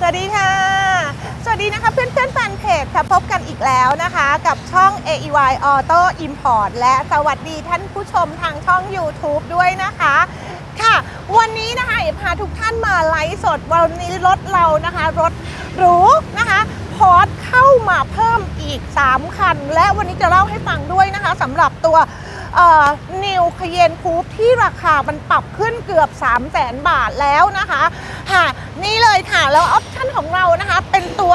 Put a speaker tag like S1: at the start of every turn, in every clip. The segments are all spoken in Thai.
S1: สวัสดีค่ะ สวัสดีนะคะเพื่อนเพื่อนๆแฟนเพจค่ะพบกันอีกแล้วนะคะ กับช่อง AEY Auto Import และสวัสดีท่านผู้ชมทางช่อง YouTube ด้วยนะคะ ค่ะ วันนี้นะคะเอพาทุกท่านมาไลฟ์สดวันนี้รถเรานะคะ รถหรูนะคะพอร์ตเข้ามาเพิ่มอีก 3 คัน และวันนี้จะเล่าให้ฟังด้วยนะคะสำหรับตัว นิวคเยนคูปที่ราคามันปรับขึ้นเกือบ 3 0 0แสนบาทแล้วนะคะค่ะนี่เลยค่ะ แล้วออปชั่นของเรานะคะ เป็นตัว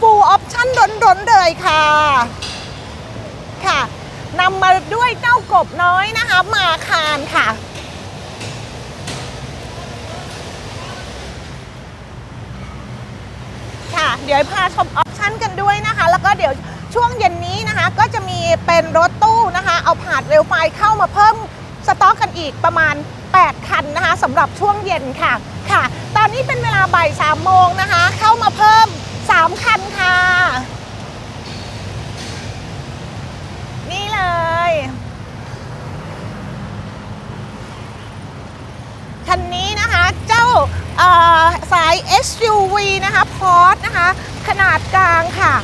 S1: full option ร้นๆเลยค่ะค่ะนำมาด้วยเจ้ากบน้อยนะคะ มาคารค่ะค่ะ เดี๋ยวพาชมอ ชั่นกันด้วยนะคะ แล้วก็เดี๋ยวช่วงเย็นนี้นะคะ ก็จะมีเป็นรถตู้นะคะ เอาผาดเร็วไฟเข้ามาเพิ่มสต็อกกันอีกประมาณ 8 คันนะคะสำหรับช่วงเย็นค่ะค่ะ ตอนนี้เป็นเวลาบ่าย3โมงนะคะ เข้ามาเพิ่ม 3 คันค่ะ นี่เลยคันนี้นะคะเจ้าเอ่อสาย SUV นะคะพอร์ตนะคะ ขนาดกลางค่ะ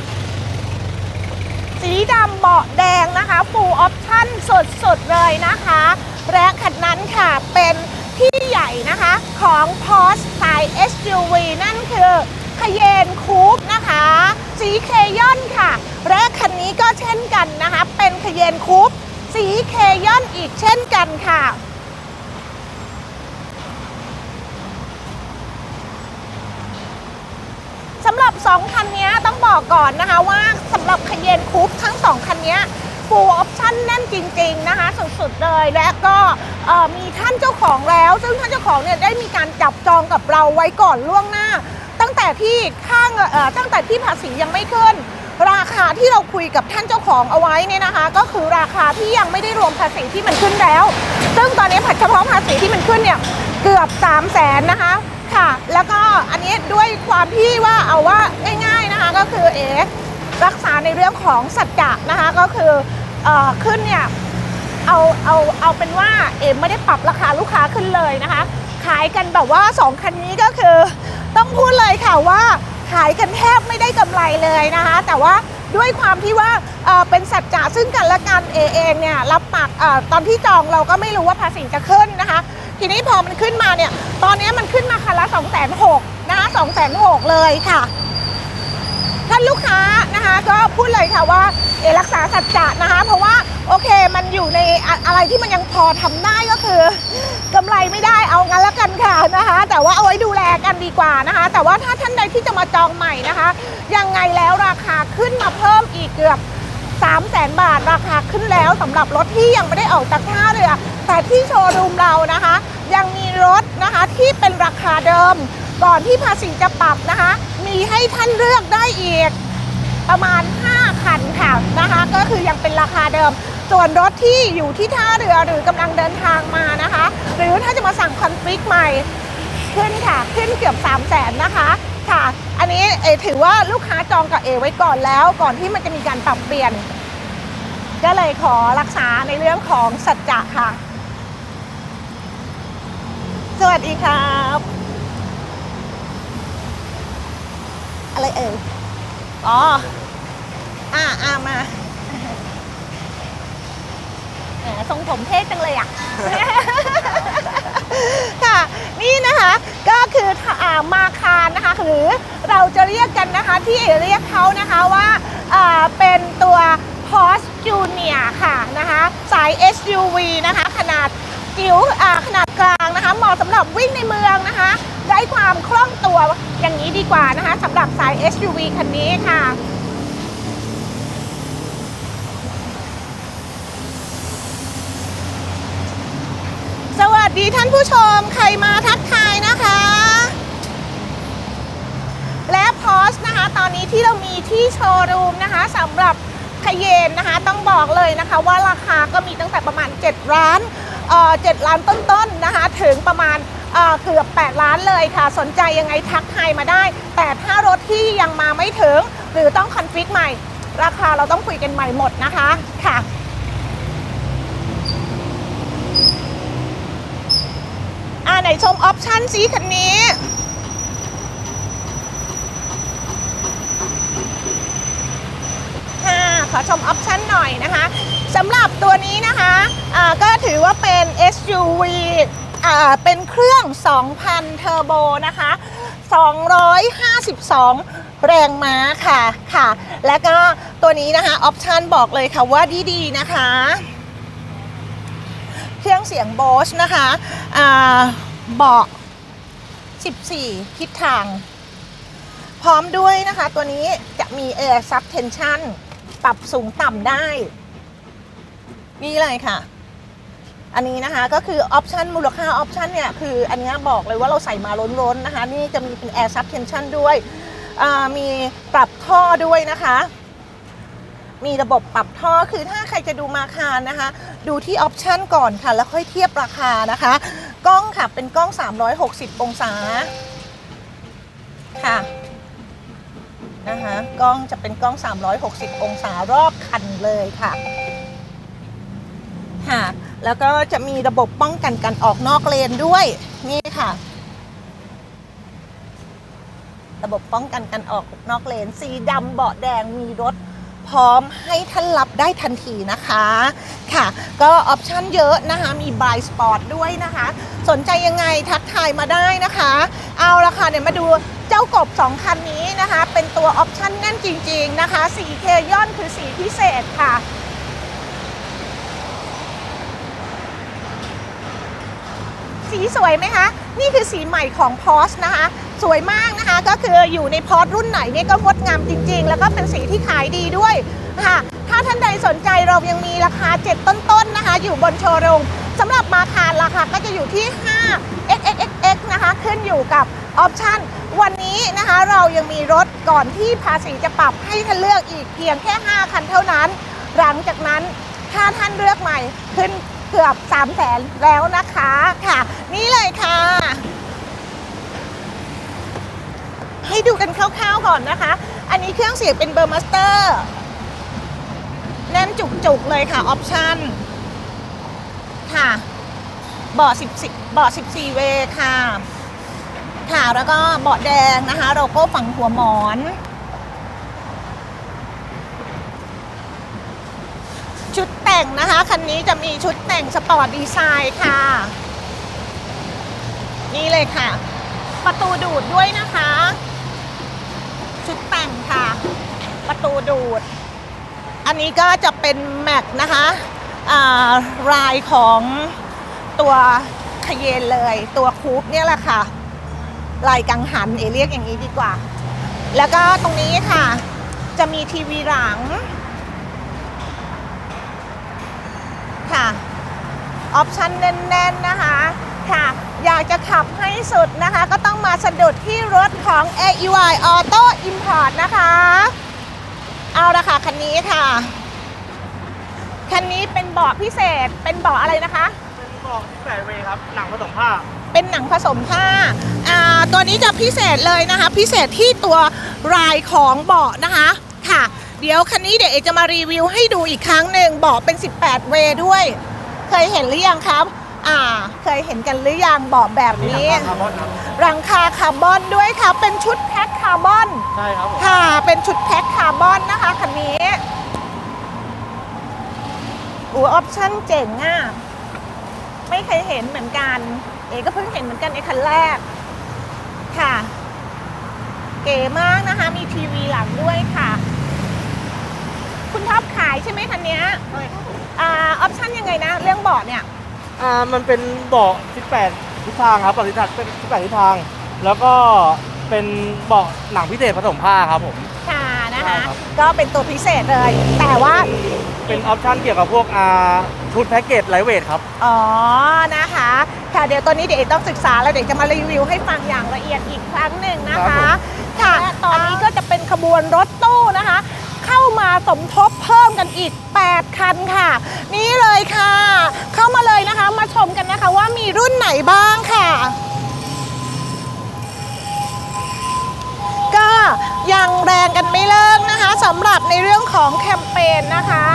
S1: สีดำเบาะแดงนะคะฟูลออปชั่นสุดๆ เลยนะคะ และคันนั้นค่ะเป็นที่ใหญ่นะคะของ Porsche สาย SUV นั่นคือคเยนคูปนะคะสีเคยอนค่ะ และคันนี้ก็เช่นกันนะคะ เป็นคเยนคูปสีเคยอนอีกเช่นกันค่ะ สำหรับ 2 คันนี้ต้องบอกก่อนนะคะว่าสำหรับคเยนคูปทั้ง 2 คันนี้ full option แน่นจริง ๆนะคะ สุดๆเลยและก็มีท่านเจ้าของแล้ว ซึ่งท่านเจ้าของเนี่ยได้มีการจับจองกับเราไว้ก่อนล่วงหน้า ตั้งแต่ที่ค่างตั้งแต่ที่ภาษียังไม่ขึ้น ราคาที่เราคุยกับท่านเจ้าของเอาไว้เนี่ยนะคะ ก็คือราคาที่ยังไม่ได้รวมภาษีที่มันขึ้นแล้ว ซึ่งตอนนี้ผัดเฉพาะภาษีที่มันขึ้นเนี่ยเกือบ3 0 0แสนนะคะ ค่ะ แล้วก็อันนี้ด้วยความที่ว่าเอาว่าง่ายๆนะคะก็คือเอรักษาในเรื่องของสัจจะนะคะก็คืออขึ้นเนี่ยเอาเอาเอาเป็นว่าเอไม่ได้ปรับราคาลูกค้าขึ้นเลยนะคะ ขายกันแบบว่า 2 คันนี้ก็คือ ต้องพูดเลยค่ะว่าขายกันแทบไม่ได้กำไรเลยนะคะ แต่ว่าด้วยความที่ว่าเอ่อเป็นสัจจะซึ่งกันและกันเอเองเนี่ยรับปากตอนที่จองเราก็ไม่รู้ว่าภาษีจะขึ้นนะคะ ทีนี้พอมันขึ้นมาเนี่ย ตอนนี้มันขึ้นมาคันละ2 6 0 0 0นะคะ2 6 0 0 0เลยค่ะ ท่านลูกค้านะคะ ก็พูดเลยค่ะว่าเอรักษาสัจจะนะคะ เพราะว่าโอเคมันอยู่ในอะไรที่มันยังพอทำได้ก็คือกำไรไม่ได้เอางั้นแล้วกันค่ะนะคะ แต่ว่าเอาไว้ดูแลกันดีกว่านะคะ แต่ว่าถ้าท่านใดที่จะมาจองใหม่นะคะ ยังไงแล้วราคาขึ้นมาเพิ่มอีกเกือบ 3 0 0แสนบาทราคาขึ้นแล้วสำหรับรถที่ยังไม่ได้ออกจากท่าเรือ แต่ที่โชว์รูมเรานะคะ ยังมีรถนะคะที่เป็นราคาเดิม ก่อนที่ภาษีจะปรับนะคะ มีให้ท่านเลือกได้อีกประมาณ 5 คันค่ะนะคะ ก็คือยังเป็นราคาเดิม ส่วนรถที่อยู่ที่ท่าเรือหรือกำลังเดินทางมานะคะ หรือถ้าจะมาสั่งคอนฟิกใหม่ขึ้นค่ะ ขึ้นเกือบ 3 0 0แสนนะคะค่ะ อันนี้เอถือว่าลูกค้าจองกับเอไว้ก่อนแล้ว ก่อนที่มันจะมีการปรับเปลี่ยน ก็เลยขอรักษาในเรื่องของสัจจะค่ะ สวัสดีครับ อะไรเอ่ยอ๋ออ่าอ่ามาทรงผมเท่จังเลยอะ นี่นะคะก็คืออ่ามาคารนะคะหรือเราจะเรียกกันนะคะที่เรียกเขานะคะว่าอ่าเป็นตัว Porsche Junior ค่ะนะคะสาย SUV นะคะขนาดจิ๋วอ่าขนาดกลางนะคะเหมาะสำหรับวิ่งในเมืองนะคะได้ความคล่องตัวอย่างนี้ดีกว่านะคะสำหรับสาย SUV คันนี้ค่ะ สดีท่านผู้ชมใครมาทักทายนะคะ และพอสนะคะ ตอนนี้ที่เรามีที่โชว์รูมนะคะสำหรับคเยนนะคะ ต้องบอกเลยนะคะ ว่าราคาก็มีตั้งแต่ประมาณ 7 ล้านเอ่อ7ล้านต้นๆนะคะ ถึงประมาณเอ่อเกือบ 8 ล้านเลยค่ะ สนใจยังไงทักทายมาได้ แต่ถ้ารถที่ยังมาไม่ถึง หรือต้องคอนฟิกใหม่ ราคาเราต้องคุยกันใหม่หมดนะคะค่ะ นชมออปชั่นสีคันนี้ ขอชมออปชันหน่อยนะคะสำหรับตัวนี้นะคะะก็ถือว่าเป็น SUV เป็นเครื่อง 2,000 เทอร์โบนะคะ 252 แรงม้าค่ะค่ะ และก็ตัวนี้นะคะออปชันบอกเลยค่ะว่าดีๆนะคะ เครื่องเสียงโบชนะคะอ่า เบาะ 14 ทิศทาง พร้อมด้วยนะคะ ตัวนี้จะมี Air Subtension ปรับสูงต่ำได้ นี่เลยค่ะ อันนี้นะคะก็คือออปชันมูลค่าออปชันเนี่ยคืออันนี้บอกเลยว่าเราใส่มาล้นๆนะคะ นี่จะมีเป็น Air Subtension ด้วยมีปรับท่อด้วยนะคะ มีระบบปรับท่อคือถ้าใครจะดูมาคานะคะ ดูที่ออปชันก่อนค่ะ แล้วค่อยเทียบราคานะคะ กล้องค่ะเป็นกล้อง 360 องศาค่ะนะคะกล้องจะเป็นกล้อง 360 องศารอบคันเลยค่ะค่ะ แล้วก็จะมีระบบป้องกันการออกนอกเลนด้วย นี่ค่ะ ระบบป้องกันการออกนอกเลน สีดำเบาะแดงมีรถ พร้อมให้ท่านรับได้ทันทีนะคะค่ะ ก็ออปชั่นเยอะนะคะมีบายสปอร์ตด้วยนะคะ สนใจยังไงทักทายมาได้นะคะ เอาละค่ะเดี๋ยวมาดูเจ้ากบ 2 คันนี้นะคะ เป็นตัวออปชั่นแน่นจริง ๆ นะคะสีเคย่อนคือสีพิเศษค่ะ สีสวยไหมคะ นี่คือสีใหม่ของพอสนะคะ สวยมากนะคะ ก็คืออยู่ในพอสรุ่นไหนเนี่ยก็งดงามจริง ๆ แล้วก็เป็นสีที่ขายดีด้วยค่ะ ถ้าท่านใดสนใจเรายังมีราคา 7 ต้นๆนะคะ อยู่บนโชว์รูมสำหรับมาคารราคาก็จะอยู่ที่ 5 xxxx นะคะ ขึ้นอยู่กับออปชั่นวันนี้นะคะเรายังมีรถก่อนที่ภาษีจะปรับให้ท่านเลือกอีกเพียงแค่ 5 คันเท่านั้น หลังจากนั้นถ้าท่านเลือกใหม่ขึ้น เกือบ3 0 0แสนแล้วนะคะค่ะ นี่เลยค่ะ ให้ดูกันคร่าวๆก่อนนะคะ อันนี้เครื่องเสียงเป็นเบอร์มาสเตอร์แน่นจุกๆเลยค่ะออปชั่นค่ะเบาะ14เบาะ14 เวค่ะ ค่ะ แล้วก็เบาะแดงนะคะโลโก้ฝั่งหัวหมอน ชุด แต่งนะคะ คันนี้จะมีชุดแต่งสปอร์ตดีไซน์ค่ะ นี่เลยค่ะ ประตูดูดด้วยนะคะ ชุดแต่งค่ะ ประตูดูด อันนี้ก็จะเป็นแม็กนะคะลายของตัวคเยนเลย ตัวคูปเนี่ยแหละค่ะลายกังหันเอเรียกอย่างนี้ดีกว่า แล้วก็ตรงนี้ค่ะ จะมีทีวีหลัง ค่ะ ออปชันแน่น ๆ นะคะค่ะ อยากจะขับให้สุดนะคะ ก็ต้องมาสะดุดที่รถของ AEY Auto Import นะคะ เอาละค่ะ คันนี้ค่ะ คันนี้เป็นเบาะพิเศษเป็นเบาะอะไรนะคะ
S2: เป็นบอกที่แปดเวย์ครับ หนังผสมผ้า
S1: เป็นหนังผสมผ้าอ่าตัวนี้จะพิเศษเลยนะคะ พิเศษที่ตัวรายของเบาะนะคะค่ะ เดี๋ยวคันนี้เดี๋ยวเอกจะมารีวิวให้ดูอีกครั้งหนึ่งเบาะเป็น 18 เวย์ด้วย เคยเห็นหรือยังครับ อ่า เคยเห็นกันหรือยังเบาะแบบนี้
S2: หนังคาร์บอนครับ
S1: รังคาคาร์บอนด้วยค่ะ เป็นชุดแพ็คคาร์บอน
S2: ใช่ครับผม
S1: ค่ะ เป็นชุดแพ็คคาร์บอนนะคะคันนี้อูออปชั่นเจ๋งอะ ไม่เคยเห็นเหมือนกัน เอก็เพิ่งเห็นเหมือนกันในคันแรก ค่ะ เก๋มากนะคะ มีทีวีหลังด้วยค่ะ คุณท็อปขายใช่ไหมคันเนี้ย
S2: ใช่ครับผม
S1: อ่าออปชั่นยังไงนะ เรื่องเบาะเนี่ย
S2: อ่ามันเป็นเบาะ18ทิศทางครับเบาะทิศทางเป็น18ทิศทาง แล้วก็เป็นเบาะหนังพิเศษผสมผ้าครับผม
S1: ค่ะนะคะ
S2: ใช่ครับ
S1: ก็เป็นตัวพิเศษเลย แต่ว่า
S2: เป็นออปชั่นเกี่ยวกับพวกอ่าชุดแพ็กเกจไลท์เวทครับ
S1: อ๋อ นะคะ ค่ะ เดี๋ยวตัวนี้เดี๋ยวเอกต้องศึกษาแล้วเดี๋ยวจะมารีวิวให้ฟังอย่างละเอียดอีกครั้งหนึ่งนะ
S2: ครั
S1: คะ
S2: บผม
S1: ค่ะ ตอนนี้ก็จะเป็นขบวนรถตู้นะคะ เข้ามาสมทบเพิ่มกันอีก 8 คันค่ะ นี่เลยค่ะ เข้ามาเลยนะคะมาชมกันนะคะว่ามีรุ่นไหนบ้างค่ะก็ยังแรงกันไม่เลิกนะคะสำหรับในเรื่องของแคมเปญนะคะ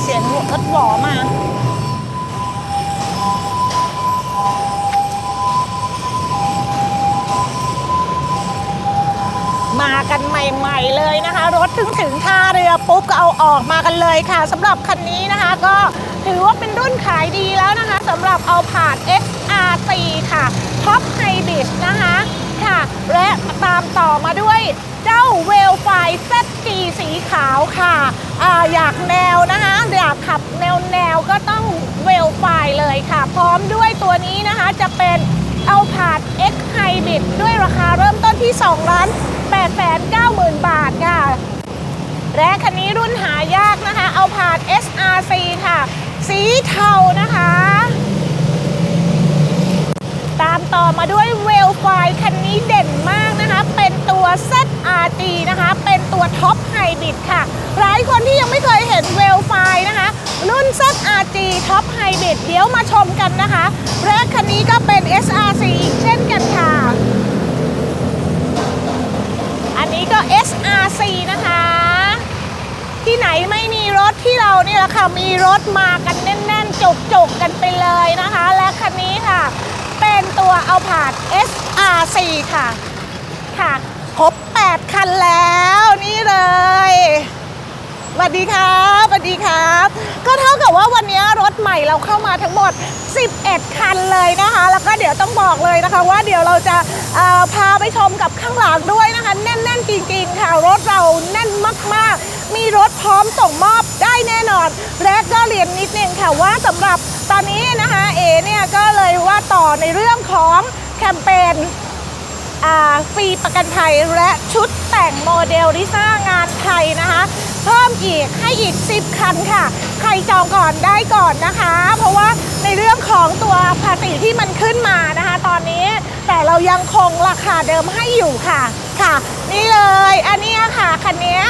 S1: เสียงรถหวอมา มากันใหม่ๆเลยนะคะ รถถึงถึงท่าเรือปุ๊บก็เอาออกมากันเลยค่ะสำหรับคันนี้นะคะ ก็ถือว่าเป็นรุ่นขายดีแล้วนะคะสำหรับเอาผ่าน XR4 ค่ะท็อปไฮบริดนะคะค่ะ และตามต่อมาด้วยเจ้าเวลไฟ ZG สีขาวค่ะอาอยากแนวนะคะอยากขับแนวแนวก็ต้องเวลไฟเลยค่ะ พร้อมด้วยตัวนี้นะคะจะเป็น เอาผาด X Hybrid ด้วยราคาเริ่มต้นที่2ล้าน8 9 0 0 0 0 บาทค่ะ และคันนี้รุ่นหายากนะคะ เอาผาด SRC ค่ะ สีเทานะคะ ตามต่อมาด้วยเวลไฟคันนี้เด่นมากนะคะ เป็นตัว ZRG นะคะ เป็นตัวท็อปไฮบริดค่ะ หลายคนที่ยังไม่เคยเห็นเวลไฟนะคะ รุ่น ZRG ท็อป บริดเดี๋ยวมาชมกันนะคะและคันนี้ก็เป็น SRC อีกเช่นกันค่ะ อันนี้ก็ SRC นะคะ ที่ไหนไม่มีรถที่เรานี่แหละค่ะ มีรถมากันแน่นๆ จกๆกันไปเลยนะคะ และคันนี้ค่ะ เป็นตัวเอาผาด SRC ค่ะ ค่ะ ครบ 8 คันแล้วนี่เลย สวัสดีครับสวัสดีครับ ก็เท่ากับว่าวันนี้รถใหม่เราเข้ามาทั้งหมด 11 คันเลยนะคะ แล้วก็เดี๋ยวต้องบอกเลยนะคะ ว่าเดี๋ยวเราจะพาไปชมกับข้างหลังด้วยนะคะ แน่นๆจริงๆค่ะรถเราแน่นมากๆ มีรถพร้อมส่งมอบได้แน่นอน และก็เรียนนิดนึงค่ะว่าสำหรับตอนนี้นะคะเอเนี่ยก็เลยว่าต่อในเรื่องของแคมเปญฟรีประกันภัยและชุดแต่งโมเดลลิซ่างานไทยนะคะ เพิ่มอีกให้อีก 10 คันค่ะ ใครจองก่อนได้ก่อนนะคะ เพราะว่าในเรื่องของตัวภาษีที่มันขึ้นมานะคะ ตอนนี้แต่เรายังคงราคาเดิมให้อยู่ค่ะค่ะ นี่เลยอันนี้ค่ะคันนี้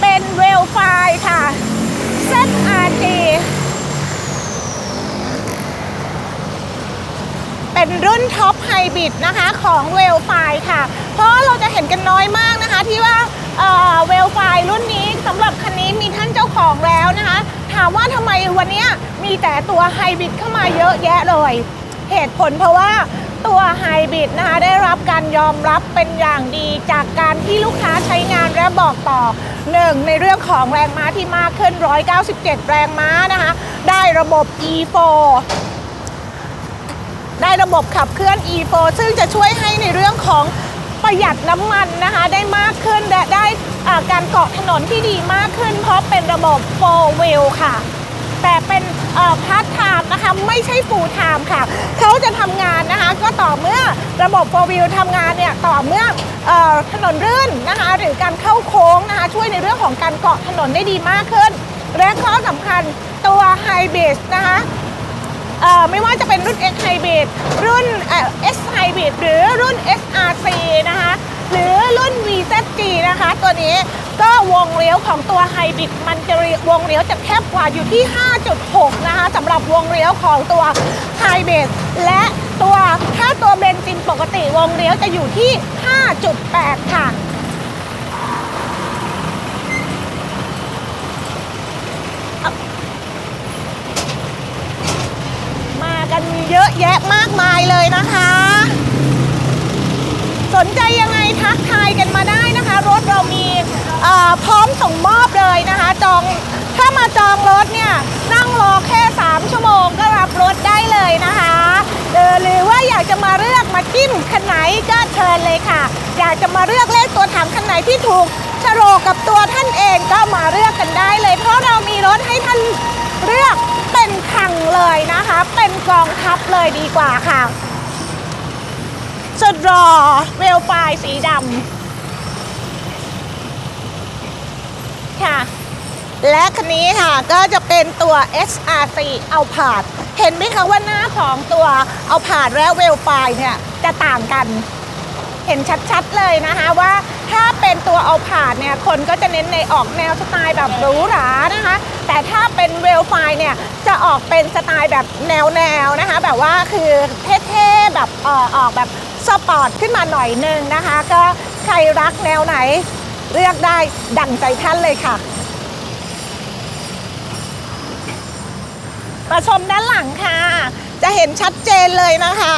S1: เป็นเวลไฟค่ะ ZRG เป็นรุ่นท็อปไฮบริดนะคะของเวลไฟค่ะ เพราะเราจะเห็นกันน้อยมากนะคะที่ว่า เวลไฟรุ่นนี้สำหรับคันนี้มีท่านเจ้าของแล้วนะคะ ถามว่าทำไมวันนี้มีแต่ตัวไฮบริดเข้ามาเยอะแยะเลย เหตุผลเพราะว่าตัวไฮบริดนะคะได้รับการยอมรับเป็นอย่างดีจากการที่ลูกค้าใช้งานและบอกต่อหนึ่งในเรื่องของแรงม้าที่มากขึ้น 197 แรงม้านะคะ ได้ระบบ e4 ได้ระบบขับเคลื่อน e4 ซึ่งจะช่วยให้ในเรื่องของ ประหยัดน้ำมันนะคะ ได้มากขึ้นและได้การเกาะถนนที่ดีมากขึ้น เพราะเป็นระบบ4 wheel ค่ะ แต่เป็นพาร์ทไทม์นะคะไม่ใช่ full time ค่ะ เขาจะทำงานนะคะ ก็ต่อเมื่อระบบ4 wheel ทำงานเนี่ยต่อเมื่ออถนนรื่นนะคะ หรือการเข้าโค้งนะคะ ช่วยในเรื่องของการเกาะถนนได้ดีมากขึ้น และข้อสำคัญตัว Hybrid นะคะไม่ว่าจะเป็นรุ่น X Hybrid รุ่นเอ่อ S Hybrid หรือรุ่น SRC นะคะ หรือรุ่น VZG นี้ ก็วงเลี้ยวของตัว Hybrid มันจะวงเลี้ยวจะแคบกว่าอยู่ที่ 5.6 นะคะสำหรับวงเลี้ยวของตัว Hybrid และตัวถ้าตัวเบนซินปกติวงเลี้ยวจะอยู่ที่ 5.8 ค่ะมากันเยอะแยะมากมายเลยนะคะ สนใจยังไงทักทายกันมาได้ พร้อมส่งมอบเลยนะคะจองถ้ามาจองรถเนี่ยนั่งรอแค่ 3 ชั่วโมงก็รับรถได้เลยนะคะเออหรือว่าอยากจะมาเลือกมาจิ้มคันไหนก็เชิญเลยค่ะ อยากจะมาเลือกเลขตัวถังคันไหนที่ถูกโฉลกกับตัวท่านเองก็มาเลือกกันได้เลย เพราะเรามีรถให้ท่านเลือกเป็นคังเลยนะคะ เป็นกองทัพเลยดีกว่าค่ะสุดรอเวลไฟสีดำ ค่ะ และคันนี้ค่ะก็จะเป็นตัว SRC เอาผาด เห็นไหมคะว่าหน้าของตัวเอาผาดและเวลไฟเนี่ยจะต่างกัน เห็นชัดๆเลยนะคะว่าถ้าเป็นตัวเอาผาดเนี่ยคนก็จะเน้นในออกแนวสไตล์แบบหรูหรานะคะ แต่ถ้าเป็นเวลไฟเนี่ยจะออกเป็นสไตล์แบบแนวๆนะคะ แบบว่าคือเท่ๆแบบออออกแบบสปอร์ตขึ้นมาหน่อยนึงนะคะ ก็ใครรักแนวไหน เลือกได้ดั่งใจท่านเลยค่ะมาชมด้านหลังค่ะ จะเห็นชัดเจนเลยนะคะ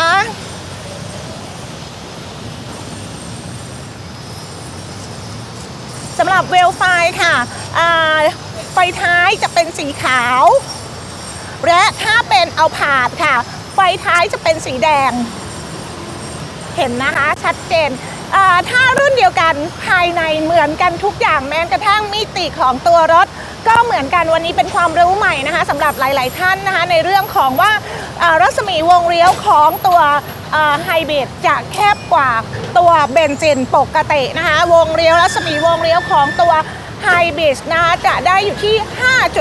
S1: สำหรับเวลไฟค่ะ ไฟท้ายจะเป็นสีขาว และถ้าเป็นเอาผาดค่ะ ไฟท้ายจะเป็นสีแดง เห็นนะคะชัดเจน ถ้ารุ่นเดียวกันภายในเหมือนกันทุกอย่างแม้กระทั่งมิติของตัวรถ ก็เหมือนกันวันนี้เป็นความรู้ใหม่นะคะสำหรับหลาย ๆ ท่านนะคะในเรื่องของว่ารัศมีวงเลี้ยวของตัวไฮบริดจะแคบกว่าตัวเบนซินปกตินะคะวงเลี้ยวรัศมีวงเลี้ยวของตัวไฮบริดนะคะจะได้อยู่ที่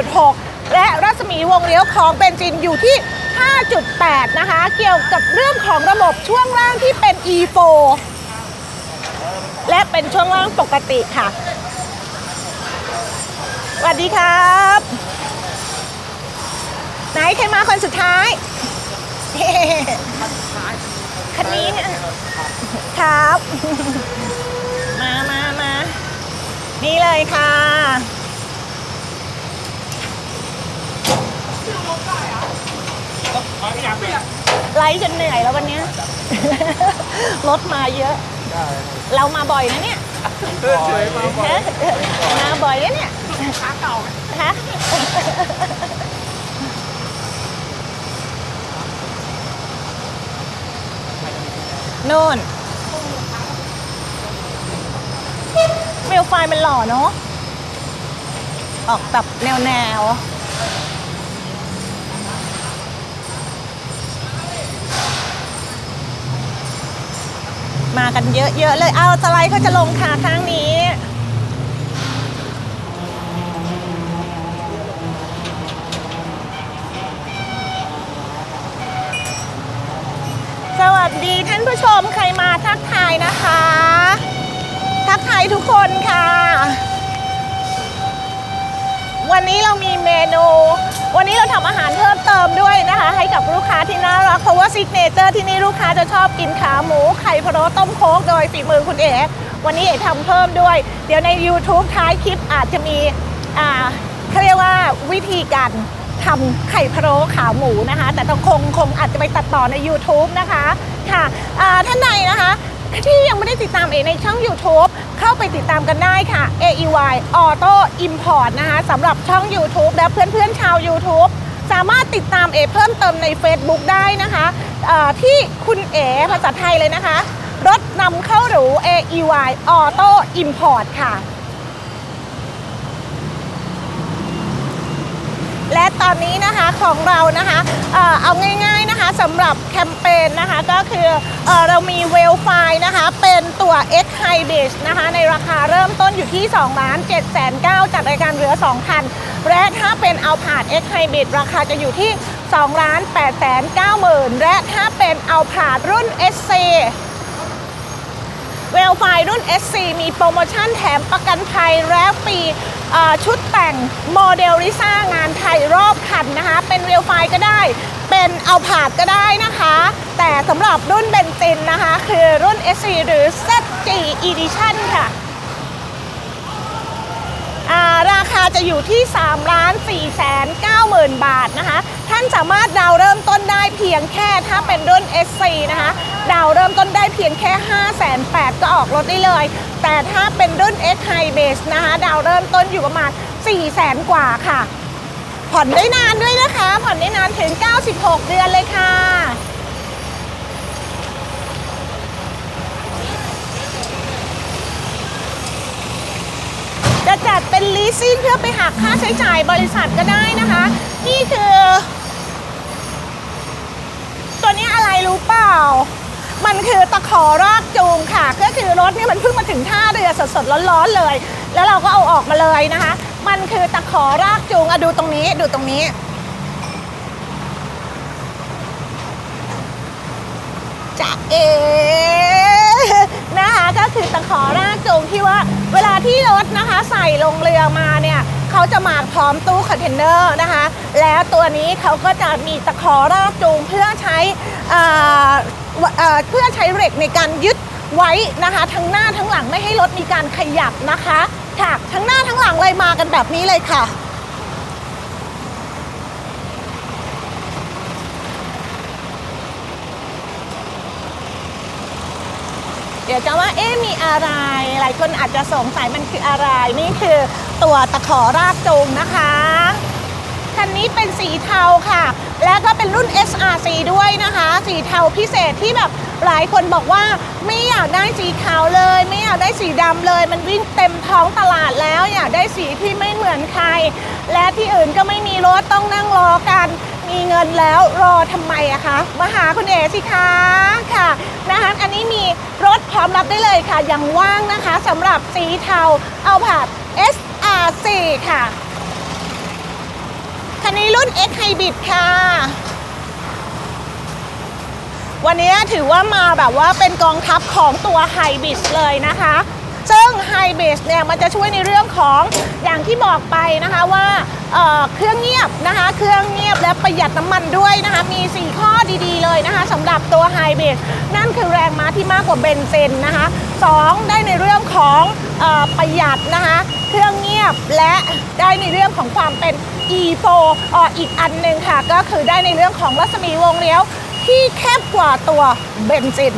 S1: 5.6 และรัศมีวงเลี้ยวของเบนซินอยู่ที่ 5.8 นะคะ เกี่ยวกับเรื่องของระบบช่วงล่างที่เป็น E4 และเป็นช่วงล่างปกติค่ะสวัสดีครับไหนใครมาคนสุดท้ายเฮ้คันนี้เนี่ยครับ มามามานี่เลยค่ะไลฟ์จนเหนื่อยแล้ววันเนี้ยรถมาเยอะ เรามาบ่อยนะเนี่ย
S2: เฉยมาบอก
S1: ฮะมาบ่อยนะเนี่ยขาเก่าฮะโน่นเมลไฟล์มันหล่อเนาะออกแบบแนวแนว มากันเยอะๆเลยเอาสไลด์เขาจะลงค่ะครั้งนี้สวัสดีท่านผู้ชมใครมาทักทายนะคะ ทักทายทุกคนค่ะ วันนี้เรามีเมนู วันนี้เราทำอาหารเพิ่มเติมด้วย ให้กับลูกค้าที่น่ารักเพราะว่าซิกเนเจอร์ที่นี่ลูกค้าจะชอบกินขาหมูไข่พะโล้ต้มโค้กโดยฝีมือคุณเอ๋วันนี้เอ๋ทำเพิ่มด้วย เดี๋ยวใน YouTube ท้ายคลิปอาจจะมีอ่าเขาเรียกว่าวิธีการทำไข่พะโล้ขาหมูนะคะ แต่ต้องคงคงอาจจะไปตัดต่อใน YouTube นะคะค่ะท่านใดนะคะที่ยังไม่ได้ติดตามเอในช่อง YouTube เข้าไปติดตามกันได้ค่ะ AEY Auto Import นะคะสำหรับช่อง YouTube และเพื่อนๆชาว YouTube สามารถติดตามเอเพิ่มเติมใน Facebook ได้นะคะที่คุณเอภาษาไทยเลยนะคะ รถนำเข้าหรู AEY Auto Import ค่ะ และตอนนี้นะคะของเรานะคะ สำหรับแคมเปญนะคะก็คือเออเรามีเวลไฟนะคะ เป็นตัว X Hybrid นะคะ ในราคาเริ่มต้นอยู่ที่2ล้าน7แสน9จัดรายการเหลือ2คันและถ้าเป็นเอาผาด X Hybrid ราคาจะอยู่ที่2ล้าน8แสน9หมื่นและถ้าเป็นเอาผาดรุ่น SC เวลไฟรุ่น SC มีโปรโมชั่นแถมประกันภัยและฟรีเอ่อชุดแต่งโมเดลลิซ่างานไทยรอบคันนะคะ เป็นเวลไฟก็ได้ เป็นเอาผาดก็ได้นะคะ แต่สำหรับรุ่นเบนซินนะคะ คือรุ่น SC หรือ ZG Edition ค่ะอ่า ราคาจะอยู่ที่ 3 ล้าน4แสน9หมื่นบาทนะคะ ท่านสามารถดาวเริ่มต้นได้เพียงแค่ถ้าเป็นรุ่น SC นะคะ ดาวเริ่มต้นได้เพียงแค่5แสน8ก็ออกรถได้เลย แต่ถ้าเป็นรุ่น X High Base นะคะ ดาวเริ่มต้นอยู่ประมาณ 4 แสนกว่าค่ะ ผ่อนได้นานด้วยนะคะ ผ่อนได้นานถึง 96 เดือนเลยค่ะ จะจัดเป็นลีสซิ่งเพื่อไปหักค่าใช้จ่ายบริษัทก็ได้นะคะ นี่คือ ตัวนี้อะไรรู้เปล่า มันคือตะขอรากจูงค่ะ ก็คือรถเนี่ยมันเพิ่งมาถึงท่าเรือสดๆร้อนๆเลย แล้วเราก็เอาออกมาเลยนะคะ มันคือตะขอรากจูงอะดูตรงนี้ดูตรงนี้จะเอนะคะก็คือ ตะขอรากจูงที่ว่า เวลาที่รถนะคะใส่ลงเรือมาเนี่ยเขาจะมาพร้อมตู้คอนเทนเนอร์นะคะ แล้วตัวนี้เขาก็จะมีตะขอรากจูงเพื่อใช้เเพื่อใช้เหล็กในการยึดไว้นะคะทั้งหน้าทั้งหลังไม่ให้รถมีการขยับนะคะค่ะทั้งหน้าทั้งหลังเลยมากันแบบนี้เลยค่ะ ดี๋ยวจะว่าเอ๊ะมีอะไร หลายคนอาจจะสงสัยมันคืออะไร นี่คือตัวตะขอรากจูงนะคะคันนี้เป็นสีเทาค่ะ และก็เป็นรุ่น SRC ด้วยนะคะ สีเทาพิเศษที่แบบหลายคนบอกว่าไม่อยากได้สีขาวเลย ไม่อยากได้สีดำเลย มันวิ่งเต็มท้องตลาดแล้ว อยากได้สีที่ไม่เหมือนใคร และที่อื่นก็ไม่มีรถต้องนั่งรอกัน มีเงินแล้วรอทำไมอะคะมาหาคุณเอสิคะค่ะนะคะอันนี้มีรถพร้อมรับได้เลยค่ะยังว่างนะคะสำหรับสีเทาเอาผาน SRC ค่ะคันนี้รุ่น X Hybrid ค่ะ วันนี้ถือว่ามาแบบว่าเป็นกองทัพของตัว Hybrid เลยนะคะ ซึ่ง Hybrid เนี่ยมันจะช่วยในเรื่องของอย่างที่บอกไปนะคะว่าเเครื่องเงียบนะคะ เครื่องเงียบและประหยัดน้ำมันด้วยนะคะ มี 4 ข้อดีๆเลยนะคะสำหรับตัว Hybrid นั่นคือแรงม้าที่มากกว่าเบนซินนะคะ 2 ได้ในเรื่องของออประหยัดนะคะเครื่องเงียบและได้ในเรื่องของความเป็น E4 อออีกอันหนึ่งค่ะ ก็คือได้ในเรื่องของรัศมีวงเลี้ยวที่แคบกว่าตัวเบนซิน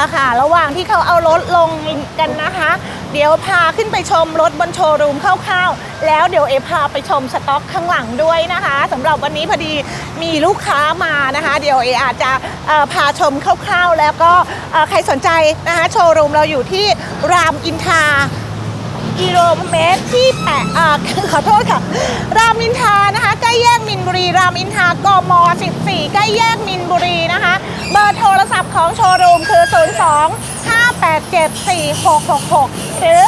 S1: ละค่ะ ระหว่างที่เขาเอารถลงกันนะคะ เดี๋ยวพาขึ้นไปชมรถบนโชว์รูมคร่าวๆ แล้วเดี๋ยวเอพาไปชมสต็อกข้างหลังด้วยนะคะสำหรับวันนี้พอดีมีลูกค้ามานะคะ เดี๋ยวเออาจจะพาชมคร่าวๆ แล้วก็ใครสนใจนะคะโชว์รูมเราอยู่ที่รามอินทรา กิโลเมตรที่แปดอ่าขอโทษค่ะ รามอินทานะคะใกล้แยกมินบุรี รามอินทากม 14 ใกล้แยกมินบุรีนะคะ เบอร์โทรศัพท์ของโชว์รูมคือ 02 587 4666 หรือ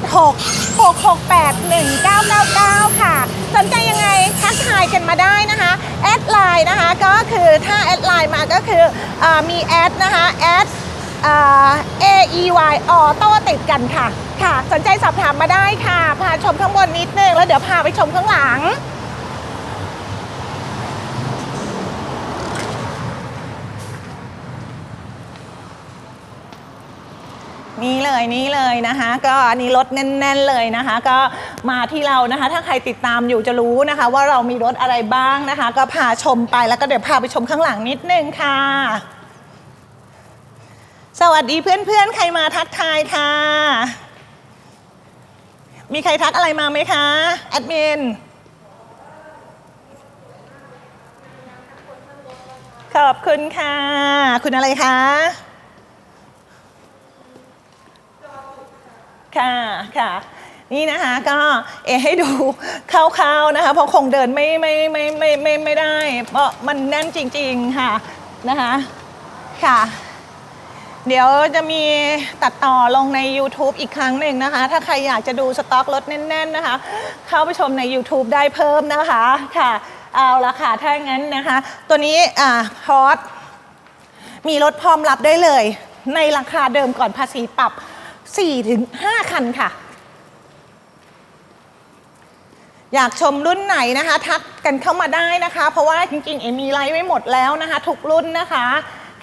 S1: 086 668 1999 ค่ะ สนใจยังไงทักทายกันมาได้นะคะ แอดไลน์นะคะ ก็คือถ้าแอดไลน์มาก็คืออมีแอดนะคะแอด A E Y ออโต้ติดกันค่ะ ค่ะ สนใจสอบถามมาได้ค่ะ พาชมข้างบนนิดนึง แล้วเดี๋ยวพาไปชมข้างหลัง นี่เลยนี่เลยนะคะ ก็อันนี้รถแน่น ๆเลยนะคะ ก็มาที่เรานะคะ ถ้าใครติดตามอยู่จะรู้นะคะ ว่าเรามีรถอะไรบ้างนะคะ ก็พาชมไปแล้วก็เดี๋ยวพาไปชมข้างหลังนิดนึงค่ะ สวัสดีเพื่อนๆ ใครมาทักทายค่ะ มีใครทักอะไรมาไหมคะ แอดมิน ขอบคุณค่ะ คุณอะไรคะ ค่ะ ค่ะ นี่นะคะก็เอให้ดูคร่าวๆนะคะ เพราะคงเดินไม่ไม่ไม่ไม่ไม่ไม่ได้ เพราะมันแน่นจริงๆค่ะนะคะ ค่ะ เดี๋ยวจะมีตัดต่อลงใน YouTube อีกครั้งหนึ่งนะคะ ถ้าใครอยากจะดูสต็อกรถแน่น ๆนะคะ เข้าไปชมใน YouTube ได้เพิ่มนะคะค่ะ เอาละค่ะ ถ้างั้นนะคะ ตัวนี้อ่าพอสมีรถพร้อมรับได้เลย ในราคาเดิมก่อนภาษีปรับ 4-5 คันค่ะ อยากชมรุ่นไหนนะคะ ทักกันเข้ามาได้นะคะ เพราะว่าจริงๆ เอมีไลฟ์ไว้หมดแล้วนะคะ ทุกรุ่นนะคะ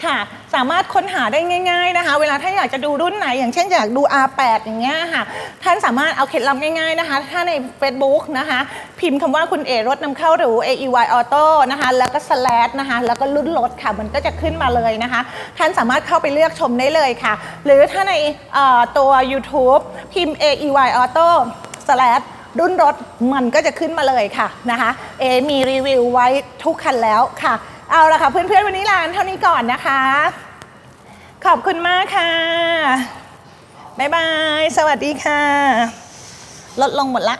S1: ค่ะ สามารถค้นหาได้ง่าย ๆนะคะ เวลาถ้านอยากจะดูรุ่นไหน อย่างเช่นอยากดู R8 อย่างเงี้ยค่ะ ท่านสามารถเอาเคล็ดลับง่ายๆนะคะ ถ้าใน Facebook นะคะ พิมพ์คำว่าคุณเอรถนำเข้าหรือ AEY Auto นะคะ แล้วก็ slash นะคะ แล้วก็รุ่นรถค่ะ มันก็จะขึ้นมาเลยนะคะ ท่านสามารถเข้าไปเลือกชมได้เลยค่ะ หรือถ้าในตัว YouTube พิมพ์ AEY Auto slash รุ่นรถมันก็จะขึ้นมาเลยค่ะนะคะ เอมีรีวิวไว้ทุกคันแล้วค่ะ เอาละค่ะเพื่อนๆวันนี้ลานเท่านี้ก่อนนะคะ ขอบคุณมากค่ะ บ๊ายบาย สวัสดีค่ะ ลดลงหมดละ